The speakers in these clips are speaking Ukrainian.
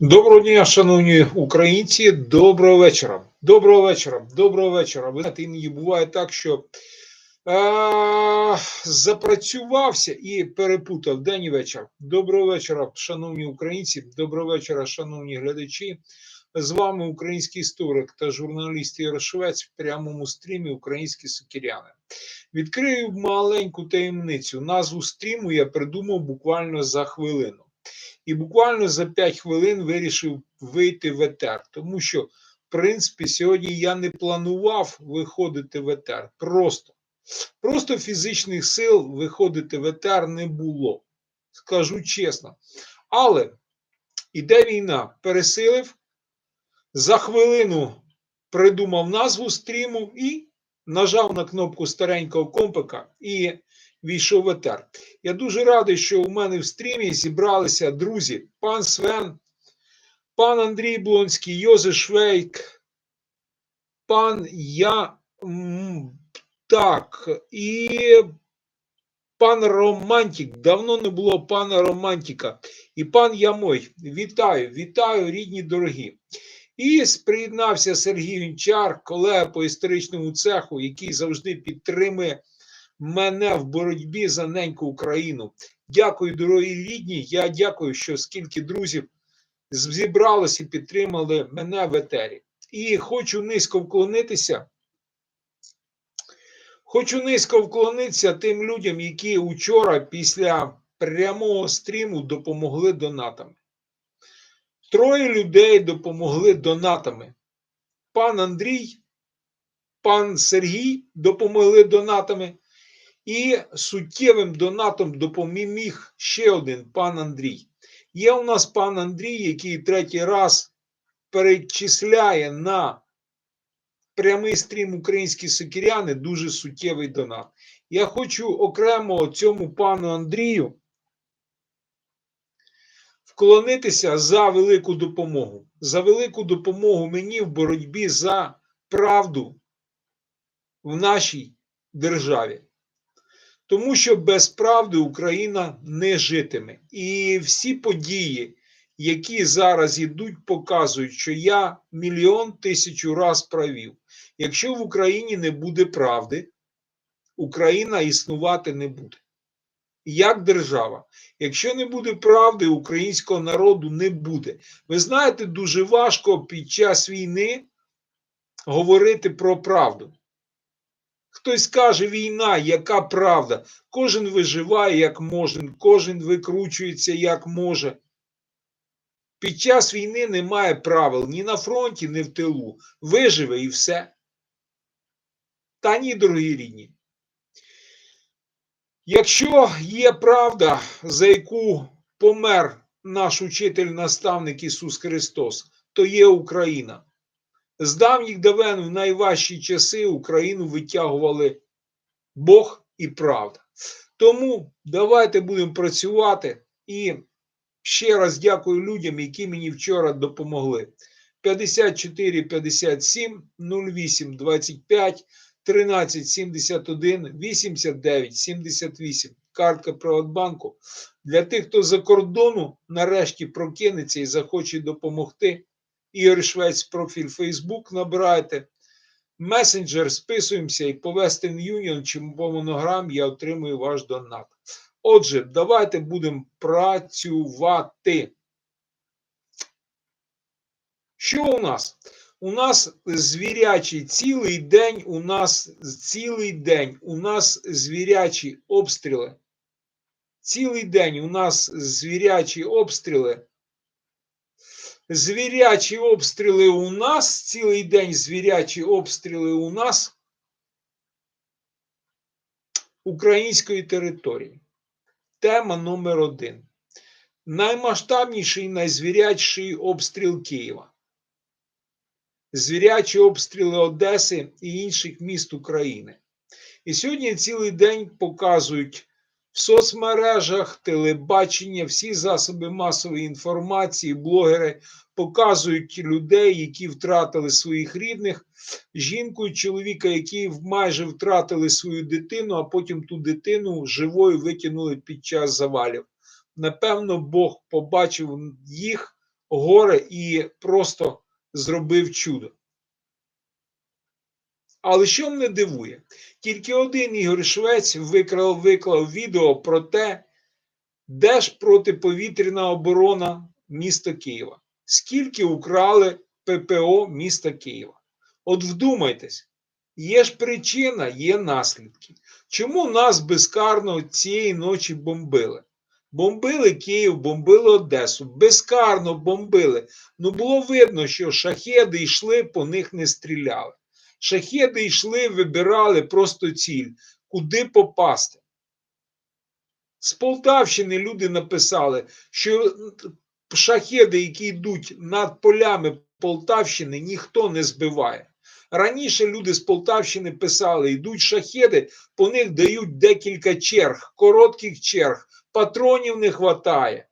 Доброго дня, шановні українці. Доброго вечора. Доброго вечора. Доброго вечора. Ви знаєте, іноді буває так, що е- запрацювався і перепутав день і вечір. Доброго вечора, шановні українці. Доброго вечора, шановні глядачі. З вами український історик та журналіст Ігор Швець в прямому стрімі Українські сокіряни. Відкрию маленьку таємницю. Назву стріму я придумав буквально за хвилину. І буквально за 5 хвилин вирішив вийти в етер, тому що, в принципі, сьогодні я не планував виходити в етер. Просто, просто фізичних сил виходити в етер не було. Скажу чесно. Але іде війна, пересилив, за хвилину придумав назву стріму і нажав на кнопку старенького компика і війшов в етер. Я дуже радий, що у мене в стрімі зібралися друзі: пан Свен, пан Андрій Блонський, Йозеф Швейк, пан Я. Так, і пан Романтик. Давно не було пана Романтика. І пан Ямой. Вітаю, вітаю, рідні дорогі. І приєднався Сергій Гінчар, колега по історичному цеху, який завжди підтримує мене в боротьбі за неньку Україну. Дякую, дорогі рідні. Я дякую, що скільки друзів зібралось і підтримали мене в етері. І хочу низько вклонитися. Хочу низько вклонитися тим людям, які учора після прямого стріму допомогли донатами. Троє людей допомогли донатами. Пан Андрій, пан Сергій допомогли донатами. І суттєвим донатом допоміг ще один пан Андрій. Є у нас пан Андрій, який третій раз перечисляє на прямий стрім українські сокіряни дуже суттєвий донат. Я хочу окремо цьому пану Андрію вклонитися за велику допомогу. За велику допомогу мені в боротьбі за правду в нашій державі. Тому що без правди Україна не житиме. І всі події, які зараз йдуть, показують, що я мільйон тисячу раз правів. Якщо в Україні не буде правди, Україна існувати не буде. Як держава, якщо не буде правди, українського народу не буде. Ви знаєте, дуже важко під час війни говорити про правду. Хтось каже, війна, яка правда? Кожен виживає як може, кожен викручується як може. Під час війни немає правил ні на фронті, ні в тилу. Виживе і все. Та ні, дорогі рідні. Якщо є правда, за яку помер наш учитель-наставник Ісус Христос, то є Україна. З давніх давен в найважчі часи Україну витягували Бог і правда. Тому давайте будемо працювати і ще раз дякую людям, які мені вчора допомогли. 54 57 08 25 13 71 89 78. Картка Приватбанку. Для тих, хто за кордону нарешті прокинеться і захоче допомогти. Ігор Швець, профіль Facebook набирайте. Месенджер списуємося і по Western Union чи по монограм я отримую ваш донат. Отже, давайте будемо працювати. Що у нас? У нас звірячий цілий день, у нас цілий день, у нас звірячі обстріли. Цілий день у нас звірячі обстріли. Звірячі обстріли у нас, цілий день звірячі обстріли у нас української території. Тема номер один. Наймасштабніший найзвірячий обстріл Києва. Звірячі обстріли Одеси і інших міст України. І сьогодні цілий день показують в соцмережах, телебачення, всі засоби масової інформації, блогери показують людей, які втратили своїх рідних, жінку і чоловіка, які майже втратили свою дитину, а потім ту дитину живою витягнули під час завалів. Напевно, Бог побачив їх горе і просто зробив чудо. Але що мене дивує? Тільки один Ігор Швець виклав, виклав відео про те, де ж протиповітряна оборона міста Києва. Скільки украли ППО міста Києва? От вдумайтесь, є ж причина, є наслідки. Чому нас безкарно цієї ночі бомбили? Бомбили Київ, бомбили Одесу, безкарно бомбили. Ну було видно, що шахеди йшли, по них не стріляли. Шахеди йшли, вибирали просто ціль, куди попасти. З Полтавщини люди написали, що шахеди, які йдуть над полями Полтавщини, ніхто не збиває. Раніше люди з Полтавщини писали: йдуть шахеди, по них дають декілька черг, коротких черг, патронів не вистачає.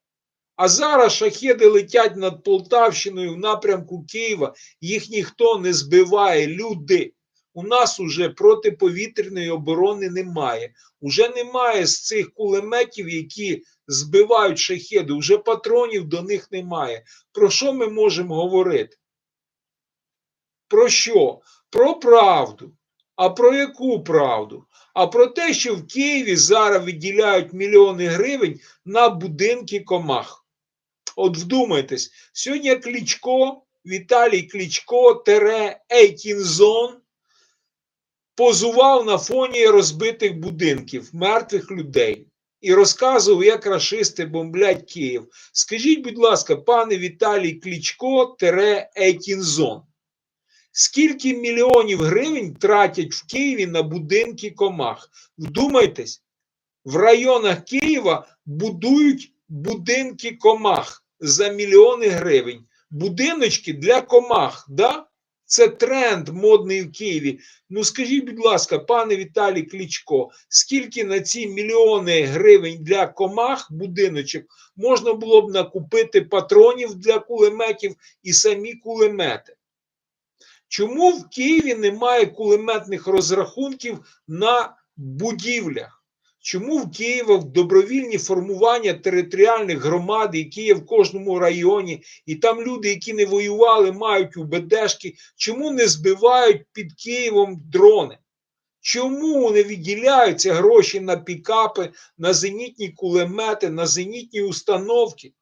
А зараз шахеди летять над Полтавщиною в напрямку Києва, їх ніхто не збиває. Люди. У нас уже протиповітряної оборони немає. Уже немає з цих кулеметів, які збивають шахеди, уже патронів до них немає. Про що ми можемо говорити? Про що? Про правду. А про яку правду? А про те, що в Києві зараз виділяють мільйони гривень на будинки комах. От вдумайтесь, сьогодні Клічко, Віталій Клічко, Тере Ейтінзон позував на фоні розбитих будинків, мертвих людей і розказував, як рашисти бомблять Київ. Скажіть, будь ласка, пане Віталій Клічко, Тере Ейтінзон, скільки мільйонів гривень тратять в Києві на будинки комах? Вдумайтесь, в районах Києва будують будинки комах за мільйони гривень. Будиночки для комах. да? Це тренд модний в Києві. Ну скажіть, будь ласка, пане Віталій Клічко, скільки на ці мільйони гривень для комах будиночок можна було б накупити патронів для кулеметів і самі кулемети? Чому в Києві немає кулеметних розрахунків на будівлях? Чому в Києві добровільні формування територіальних громад, які є в кожному районі, і там люди, які не воювали, мають УБДшки, чому не збивають під Києвом дрони? Чому не відділяються гроші на пікапи, на зенітні кулемети, на зенітні установки?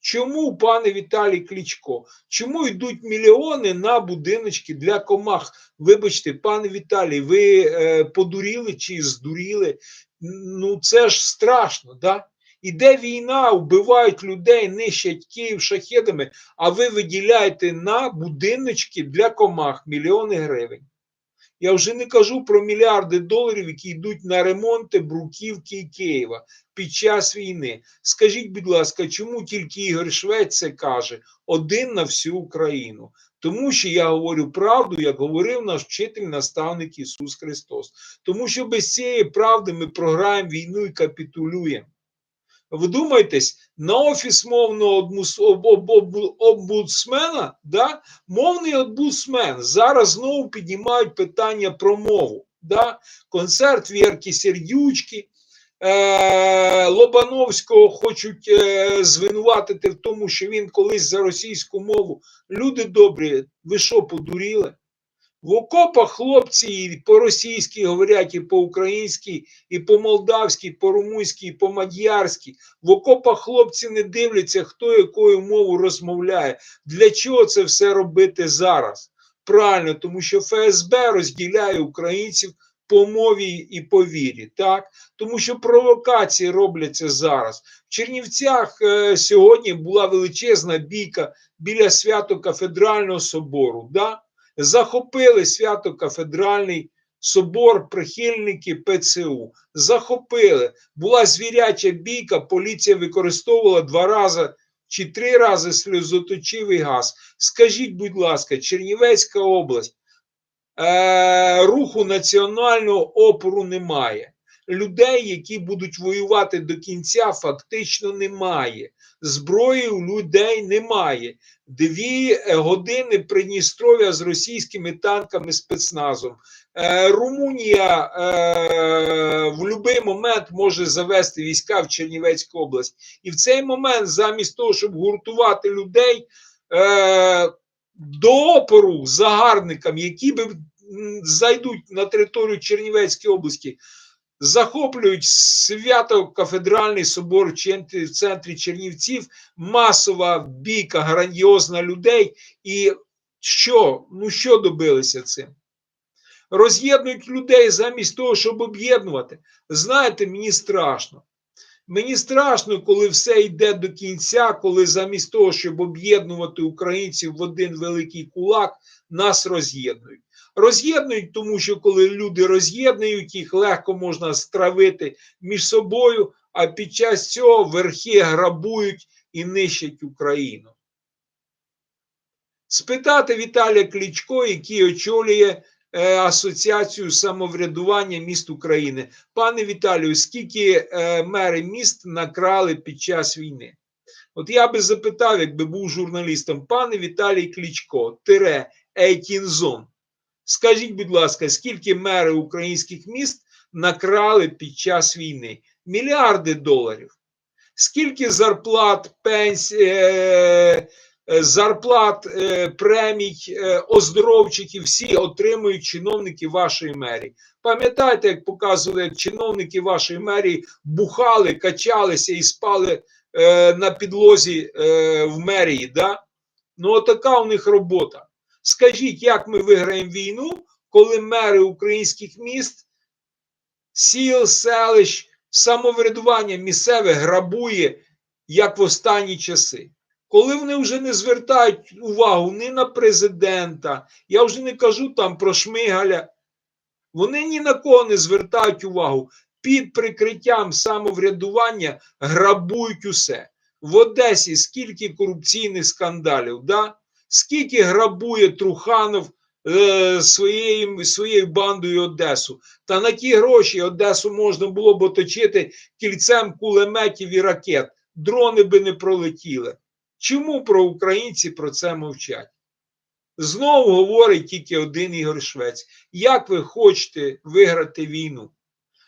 Чому, пане Віталій Клічко? Чому йдуть мільйони на будиночки для комах? Вибачте, пане Віталій, ви е, подуріли чи здуріли? Ну це ж страшно, да? Іде війна, вбивають людей, нищать Київ шахедами, а ви виділяєте на будиночки для комах мільйони гривень. Я вже не кажу про мільярди доларів, які йдуть на ремонти Бруківки і Києва під час війни. Скажіть, будь ласка, чому тільки Ігор Швець це каже один на всю Україну? Тому що я говорю правду, як говорив наш вчитель, наставник Ісус Христос. Тому що без цієї правди ми програємо війну і капітулюємо. Вдумайтесь, на офіс мовного омбудсмена, да, мовний омбудсмен зараз знову піднімають питання про мову. Да? Концерт Вірки Сердючки, Лобановського хочуть е, звинуватити в тому, що він колись за російську мову. Люди добрі, ви що подуріли? В окопах хлопці і по-російськи говорять, і по-українськи, і по-молдавськи, і по-румунськи, і по-мад'ярськи. В окопах хлопці не дивляться, хто якою мовою розмовляє. Для чого це все робити зараз? Правильно, тому що ФСБ розділяє українців по мові і по вірі. так? Тому що провокації робляться зараз. В Чернівцях е, сьогодні була величезна бійка біля свято кафедрального собору. Да? захопили свято кафедральний собор, прихильники ПЦУ. Захопили. Була звіряча бійка, поліція використовувала два рази чи три рази сльозоточивий газ. Скажіть, будь ласка, Чернівецька область, е, руху національного опору немає. Людей, які будуть воювати до кінця, фактично немає. Зброї у людей немає. Дві е, години Придністров'я з російськими танками спецназом. Е, Румунія е, в будь-який момент може завести війська в Чернівецьку область. І в цей момент, замість того, щоб гуртувати людей е, до опору загарбникам, які би зайдуть на територію Чернівецької області, захоплюють свято кафедральний собор в центрі Чернівців, масова бійка, грандіозна людей. І що? Ну що добилися цим? Роз'єднують людей замість того, щоб об'єднувати. Знаєте, мені страшно. Мені страшно, коли все йде до кінця, коли замість того, щоб об'єднувати українців в один великий кулак, нас роз'єднують. Роз'єднують, тому що коли люди роз'єднують, їх легко можна стравити між собою, а під час цього верхи грабують і нищать Україну. Спитати Віталія Кличко, який очолює Асоціацію самоврядування міст України. Пане Віталію, скільки е, мери міст накрали під час війни? От я би запитав, якби був журналістом, пане Віталій Кличко, тире Ейтінзон. Скажіть, будь ласка, скільки мери українських міст накрали під час війни? Мільярди доларів. Скільки зарплат, пенсій, е, е, зарплат, е, премій, е, оздоровчих і всі отримують чиновники вашої мерії. Пам'ятаєте, як показували, як чиновники вашої мерії бухали, качалися і спали е, на підлозі е, в мерії? Да? Ну, отака у них робота. Скажіть, як ми виграємо війну, коли мери українських міст, сіл, селищ, самоврядування місцеве грабує, як в останні часи? Коли вони вже не звертають увагу ні на президента, я вже не кажу там про Шмигаля, вони ні на кого не звертають увагу. Під прикриттям самоврядування грабують усе. В Одесі скільки корупційних скандалів, да? скільки грабує Труханов е, своєю, своєю бандою Одесу. Та на ті гроші Одесу можна було б оточити кільцем кулеметів і ракет. Дрони би не пролетіли. Чому про українці про це мовчать? Знову говорить тільки один Ігор Швець. Як ви хочете виграти війну?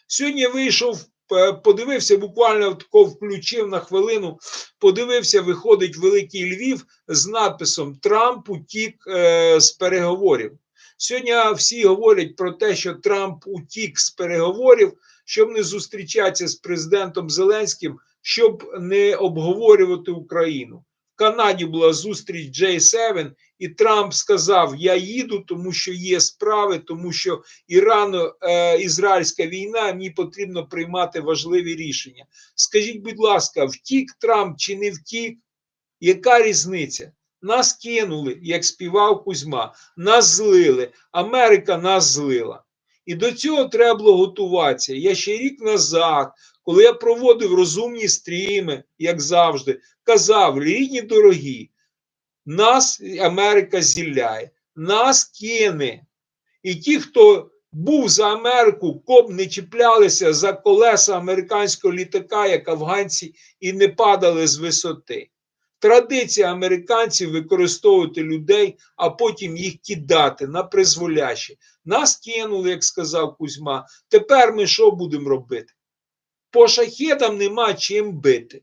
Сьогодні вийшов, е, подивився, буквально тако включив на хвилину, подивився, виходить Великий Львів з надписом Трамп утік е, з переговорів. Сьогодні всі говорять про те, що Трамп утік з переговорів, щоб не зустрічатися з президентом Зеленським, щоб не обговорювати Україну. Канаді була зустріч J7, і Трамп сказав: Я їду, тому що є справи, тому що Ірано-Ізраїльська війна, мені потрібно приймати важливі рішення. Скажіть, будь ласка, втік Трамп чи не втік? Яка різниця? Нас кинули, як співав Кузьма, нас злили, Америка нас злила. І до цього треба було готуватися. Я ще рік назад, коли я проводив розумні стріми, як завжди, казав: рідні дорогі, нас Америка зілляє, нас кине. І ті, хто був за Америку, коп не чіплялися за колеса американського літака, як афганці, і не падали з висоти. Традиція американців використовувати людей, а потім їх кидати на призволяще. Нас кинули, як сказав Кузьма. Тепер ми що будемо робити? По шахедам нема чим бити.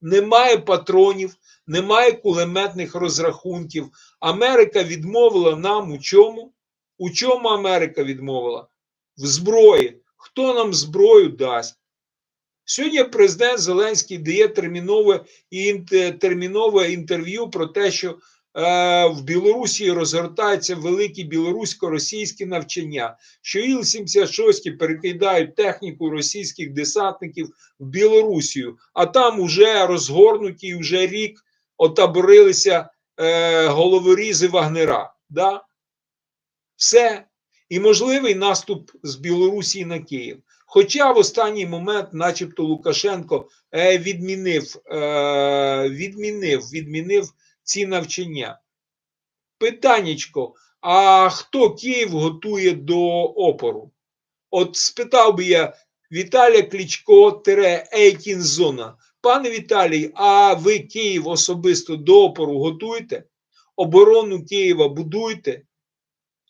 Немає патронів, немає кулеметних розрахунків. Америка відмовила нам у чому? У чому Америка відмовила? В зброї. Хто нам зброю дасть? Сьогодні президент Зеленський дає термінове термінове інтерв'ю про те, що е, в Білорусі розгортаються великі білорусько-російські навчання, що Іл-76 перекидають техніку російських десантників в Білорусію, а там уже розгорнуті вже рік отаборилися е, головорізи Вагнера. Да? Все. І можливий наступ з Білорусі на Київ. Хоча в останній момент, начебто, Лукашенко е, відмінив, е, відмінив, відмінив ці навчання. Питаннячко, а хто Київ готує до опору? От спитав би я Віталія Кличко Ейкінзона. Пане Віталій, а ви Київ особисто до опору готуєте? Оборону Києва будуєте?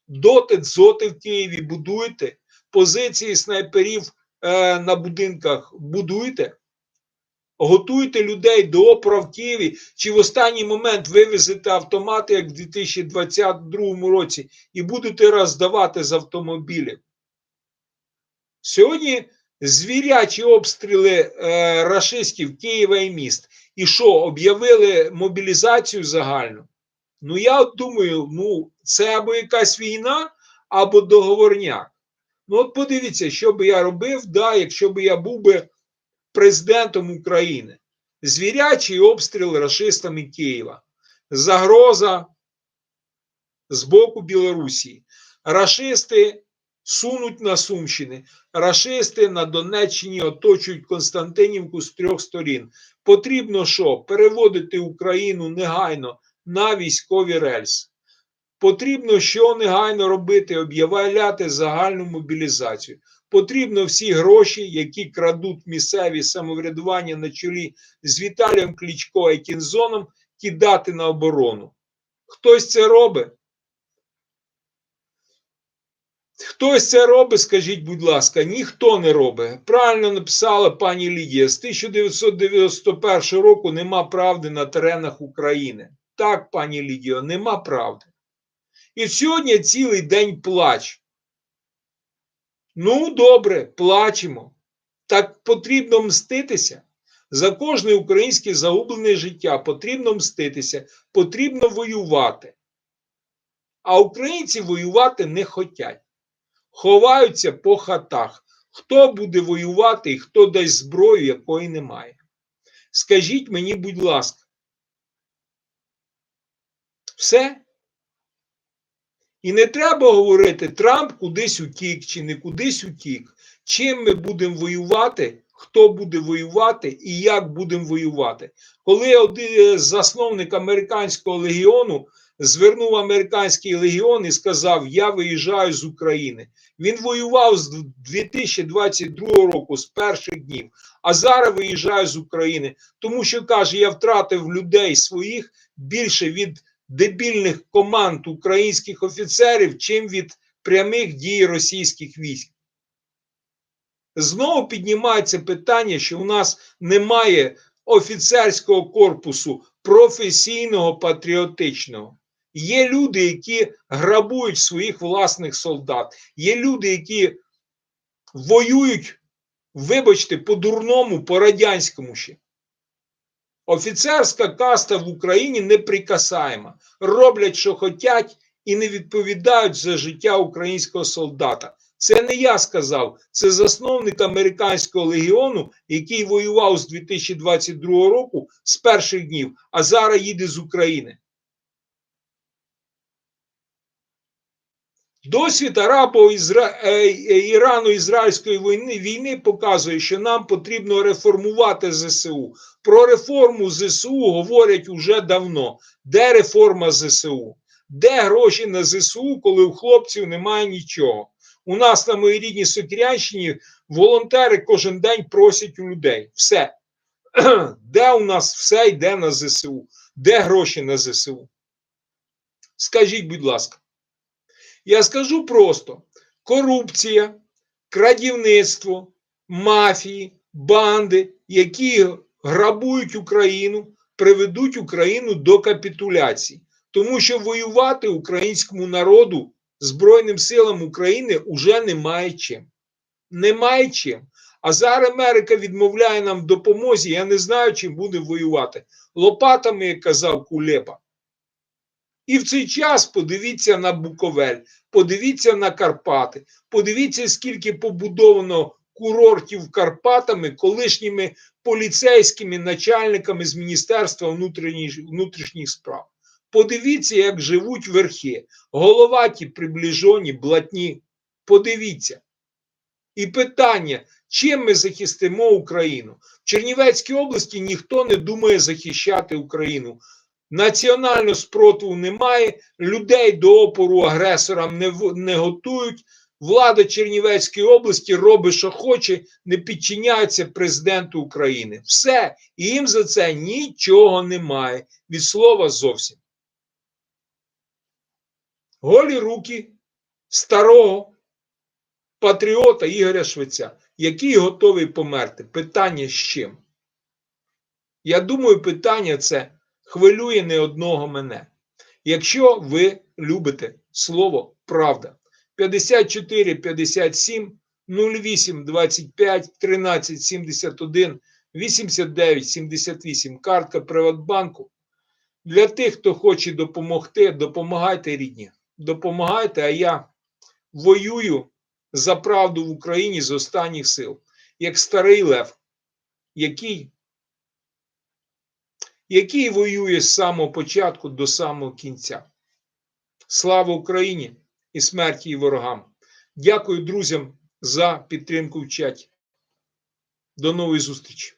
доти, дзоти в Києві будуєте, позиції снайперів е, на будинках будуєте, готуйте людей до Києві, чи в останній момент вивезете автомати, як в 2022 році, і будете роздавати з автомобілів. Сьогодні звірячі обстріли е, рашистів Києва і міст. І що, об'явили мобілізацію загальну? Ну, я думаю, ну, це або якась війна, або договорняк. Ну, от подивіться, що би я робив, да, якщо б я був би президентом України. Звірячий обстріл рашистами Києва. Загроза з боку Білорусі. Рашисти сунуть на Сумщини. Рашисти на Донеччині оточують Константинівку з трьох сторін. Потрібно що? Переводити Україну негайно на військові рельси. Потрібно що негайно робити? Об'являти загальну мобілізацію. Потрібно всі гроші, які крадуть місцеві самоврядування на чолі з Віталієм Клічко і Кінзоном, кидати на оборону. Хтось це робить? Хтось це робить, скажіть, будь ласка, ніхто не робить. Правильно написала пані Лідія: з 1991 року нема правди на теренах України. Так, пані Лідіо, нема правди. І сьогодні цілий день плач. Ну, добре, плачемо. Так потрібно мститися. За кожне українське загублене життя потрібно мститися, потрібно воювати. А українці воювати не хочуть. Ховаються по хатах. Хто буде воювати і хто дасть зброю, якої немає? Скажіть мені, будь ласка, все? І не треба говорити, Трамп кудись утік чи не кудись утік. Чим ми будемо воювати, хто буде воювати і як будемо воювати. Коли один засновник американського легіону звернув американський легіон і сказав: Я виїжджаю з України. Він воював з 2022 року, з перших днів, а зараз виїжджає з України, тому що каже: я втратив людей своїх більше від дебільних команд українських офіцерів, чим від прямих дій російських військ. Знову піднімається питання, що у нас немає офіцерського корпусу професійного патріотичного. Є люди, які грабують своїх власних солдат. Є люди, які воюють, вибачте, по-дурному, по-радянському ще. Офіцерська каста в Україні неприкасаєма. Роблять, що хочуть, і не відповідають за життя українського солдата. Це не я сказав, це засновник американського легіону, який воював з 2022 року з перших днів, а зараз їде з України. Досвід Арабо-Ірано-Ізраїльської війни, війни показує, що нам потрібно реформувати ЗСУ. Про реформу ЗСУ говорять уже давно. Де реформа ЗСУ? Де гроші на ЗСУ, коли у хлопців немає нічого? У нас на моїй рідній Сокірянщині волонтери кожен день просять у людей. Все. Де у нас все йде на ЗСУ? Де гроші на ЗСУ? Скажіть, будь ласка. Я скажу просто: корупція, крадівництво, мафії, банди, які грабують Україну, приведуть Україну до капітуляції. Тому що воювати українському народу, Збройним силам України вже немає чим. Немає чим. А зараз Америка відмовляє нам в допомозі. Я не знаю, чим буде воювати. Лопатами, як казав Кулепа. І в цей час подивіться на Буковель, подивіться на Карпати, подивіться, скільки побудовано курортів Карпатами, колишніми поліцейськими начальниками з Міністерства внутрішніх, справ. Подивіться, як живуть верхи, головаті, приближені, блатні. Подивіться. І питання, чим ми захистимо Україну? В Чернівецькій області ніхто не думає захищати Україну. Національного спротиву немає, людей до опору агресорам не, не готують. Влада Чернівецької області робить, що хоче, не підчиняється президенту України. Все, і їм за це нічого немає. Від слова зовсім. Голі руки старого патріота Ігоря Швеця, який готовий померти. Питання з чим? Я думаю, питання це хвилює не одного мене. Якщо ви любите слово правда, 54 57 08 25 13 71 89 78 картка Приватбанку. Для тих, хто хоче допомогти, допомагайте рідні. Допомагайте, а я воюю за правду в Україні з останніх сил, як старий лев, який, який воює з самого початку до самого кінця. Слава Україні і смерті і ворогам! Дякую друзям за підтримку в чаті. До нової зустрічі!